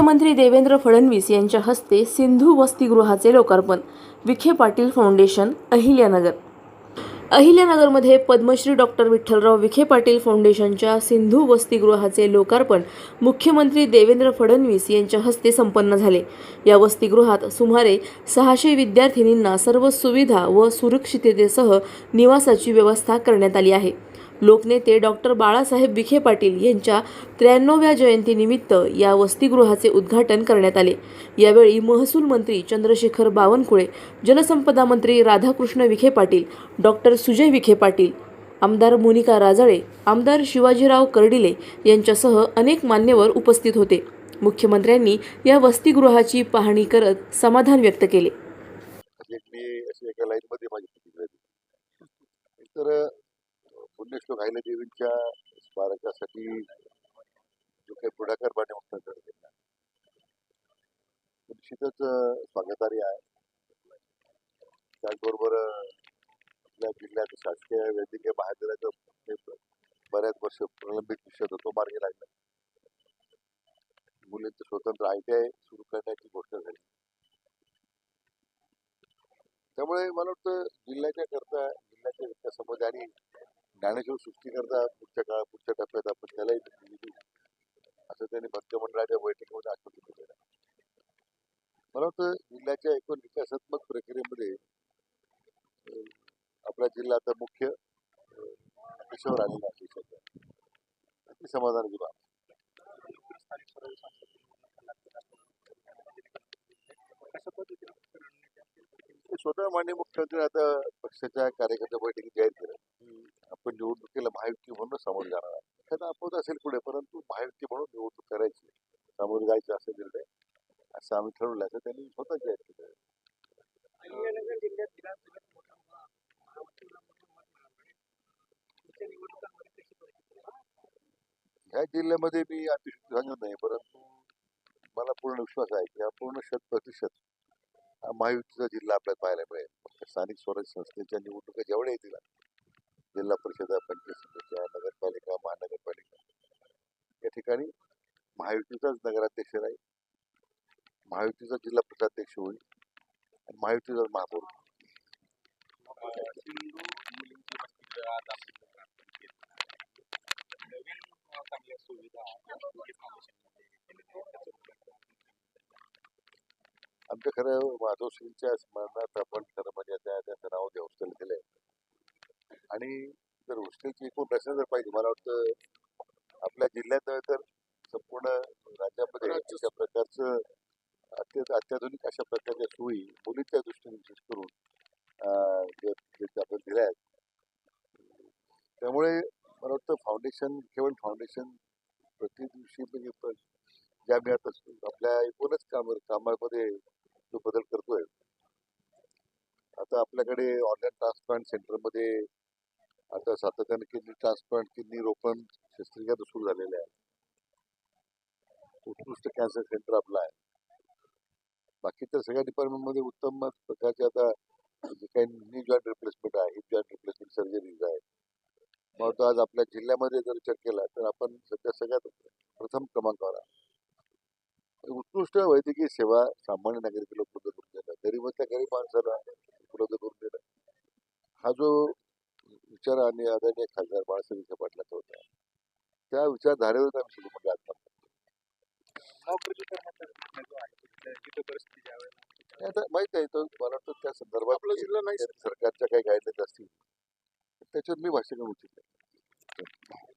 मुख्यमंत्री देवेंद्र फडणवीस यांच्या हस्ते सिंधू वसतिगृहाचे लोकार्पण विखे पाटील फाउंडेशन अहिल्यानगर. अहिल्यानगरमध्ये पद्मश्री डॉक्टर विठ्ठलराव विखे पाटील फाउंडेशनच्या सिंधू वसतिगृहाचे लोकार्पण मुख्यमंत्री देवेंद्र फडणवीस यांच्या हस्ते संपन्न झाले. या वसतिगृहात सुमारे सहाशे विद्यार्थिनींना सर्व सुविधा व सुरक्षिततेसह निवासाची व्यवस्था करण्यात आली आहे. लोकनेते डॉक्टर बाळासाहेब विखे पाटील यांच्या त्र्याण्णव्या जयंतीनिमित्त या वसतिगृहाचे उद्घाटन करण्यात आले. यावेळी महसूल मंत्री चंद्रशेखर बावनकुळे जलसंपदा मंत्री राधाकृष्ण विखे पाटील डॉक्टर सुजय विखे पाटील आमदार मोनिका राजळे आमदार शिवाजीराव कर्डिले यांच्यासह अनेक मान्यवर उपस्थित होते. मुख्यमंत्र्यांनी या वसतिगृहाची पाहणी करत समाधान व्यक्त केले. तर पुण्यश्लोक हायला देवींच्या स्मारकासाठी जो काही पुढाकार पाणी मुक्तांकडे घेतला निश्चितच स्वागतार्य आहे. त्याचबरोबर आपल्या जिल्ह्यात शासकीय वैद्यकीय महाविद्यालयाचं बऱ्याच वर्ष प्रलंबित विषय तो मार्गी लागला. मुलींचं स्वतंत्र आय टी आय सुरू करण्याची गोष्ट झाली. त्यामुळे मला वाटतं जिल्ह्याच्या करता जिल्ह्याच्या विकासामध्ये आणि ज्ञानेश्वर सृष्टीकरता पुढच्या काळात पुढच्या टप्प्यात आपण त्यालाही निधी असं त्यांनी भक्तमंडळाच्या बैठकीमध्ये आश्वासन दिलेलं आहे मला वाटतं जिल्ह्याच्या एकूण विकासात्मक प्रक्रियेमध्ये आपला जिल्हा आता मुख्य विषयावर आलेला आहे सध्या. ती समाधानाची बाब स्वतः माननीय मुख्यमंत्री आता पक्षाच्या कार्यकर्त्या बैठकीत जाहीर केलं निवडणुकीला महायुती म्हणून सामोरे जाणार आहे. एखादा अपवाद असेल पुढे परंतु महायुती म्हणून निवडणूक करायची सामोरे जायचं असा निर्णय असं आम्ही ठरवलं असं त्यांनी स्वतः जाहीर केलं? ह्या जिल्ह्यामध्ये मी अतिशय सांगत नाही परंतु मला पूर्ण विश्वास आहे की हा पूर्ण शत प्रतिशत हा महायुतीचा जिल्हा आपल्याला पाहायला मिळेल. फक्त स्थानिक स्वराज्य संस्थेच्या निवडणुका जेवढ्या येतील जिल्हा परिषदा पंचायत समित्या नगरपालिका महानगरपालिका. या ठिकाणी महायुतीचाच नगराध्यक्ष राहील. महायुतीचा जिल्हा प्रशाध्यक्ष होईल. आणि महायुतीचाच महापौर आमच्या खरं माधवश्रींच्या स्मरणात आपण खरं म्हणजे त्या त्याचं नाव जे हॉस्टेल दिलंय आणि जर हॉस्टेलची एकूण रचना जर पाहिजे. मला वाटतं आपल्या जिल्ह्यात नव्हे तर संपूर्ण राज्यामध्ये अशा प्रकारचं अत्यंत अत्याधुनिक अशा प्रकारच्या सोयी मुलींच्या दृष्टीने विशेष करून आपण दिल्या आहेत. त्यामुळे मला वाटतं फाउंडेशन केवळ फाउंडेशन प्रति दिवशी म्हणजे ज्या मी आता आपल्या एकूणच काम कामामध्ये जो बदल करतोय. आता आपल्याकडे ऑनलाईन ट्रान्सप्लांट सेंटरमध्ये आता सातत्याने किडनी ट्रान्सप्लांट किडनी रोपण शस्त्रक्रिया सुरू झालेल्या आहे. उत्कृष्ट कॅन्सर सेंटर आपलं आहे. बाकी तर सगळ्या डिपार्टमेंटमध्ये उत्तम प्रकारचे आता जे काही नी जॉईंट रिप्लेसमेंट आहे हिप जॉईंट रिप्लेसमेंट सर्जरीज आहे मग तो आज आपल्या जिल्ह्यामध्ये जर विचार केला तर आपण सध्या सगळ्यात प्रथम क्रमांकावर आहोत उत्कृष्ट वैद्यकीय सेवा सामान्य नागरिकाला उपलब्ध करून देणं गरीबातल्या गरीब माणसाला उपलब्ध करून देणं हा जो विचार आणि आदरणीय खासदार बाळासाहेब विखे पाटलांचा होता. त्या विचारधारेवर आम्ही ज्यावेळेला हे आता माहीत आहे तो मला वाटतं त्या संदर्भात आपला जिल्हा नाही. सरकारच्या काही गाईडलाईन्स असतील त्याच्यावर मी भाष्य करू इच्छित नाही.